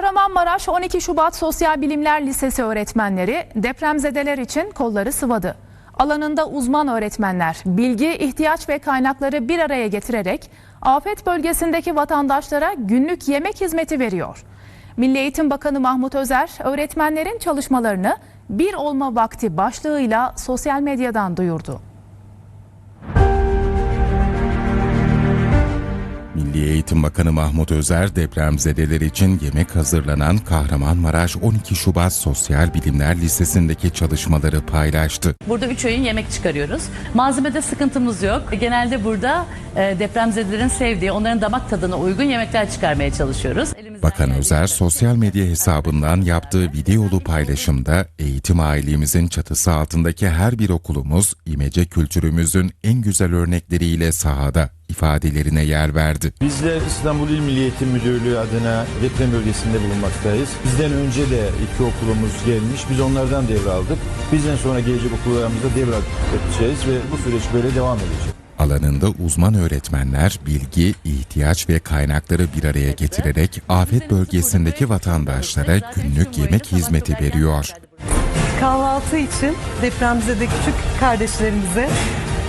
Kahramanmaraş 12 Şubat Sosyal Bilimler Lisesi öğretmenleri depremzedeler için kolları sıvadı. Alanında uzman öğretmenler bilgi, ihtiyaç ve kaynakları bir araya getirerek afet bölgesindeki vatandaşlara günlük yemek hizmeti veriyor. Milli Eğitim Bakanı Mahmut Özer öğretmenlerin çalışmalarını bir olma vakti başlığıyla sosyal medyadan duyurdu. Milli Eğitim Bakanı Mahmut Özer depremzedeler için yemek hazırlanan Kahramanmaraş 12 Şubat Sosyal Bilimler Lisesi'ndeki çalışmaları paylaştı. Burada 3 öğün yemek çıkarıyoruz. Malzemede sıkıntımız yok. Genelde burada e, depremzedelerin sevdiği, onların damak tadına uygun yemekler çıkarmaya çalışıyoruz. Bakan Özer sosyal medya hesabından yaptığı videolu paylaşımda eğitim ailemizin çatısı altındaki her bir okulumuz imece kültürümüzün en güzel örnekleriyle sahada ifadelerine yer verdi. Bizler İstanbul İl Milli Eğitim Müdürlüğü adına deprem bölgesinde bulunmaktayız. Bizden önce de iki okulumuz gelmiş. Biz onlardan devraldık. Bizden sonra gelecek okullarımıza devredeceğiz ve bu süreç böyle devam edecek. Alanında uzman öğretmenler bilgi, ihtiyaç ve kaynakları bir araya getirerek afet bölgesindeki vatandaşlara günlük yemek hizmeti veriyor. kahvaltı için depremzede küçük kardeşlerimize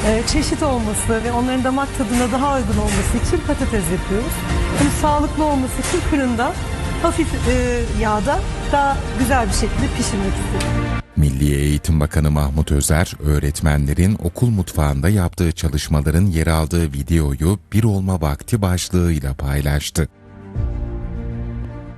e, çeşit olması ve onların damak tadına daha uygun olması için patates yapıyoruz. Bunu sağlıklı olması için fırında hafif e, yağda daha güzel bir şekilde pişirmek istedim. Milli Eğitim Bakanı Mahmut Özer, öğretmenlerin okul mutfağında yaptığı çalışmaların yer aldığı videoyu bir olma vakti başlığıyla paylaştı.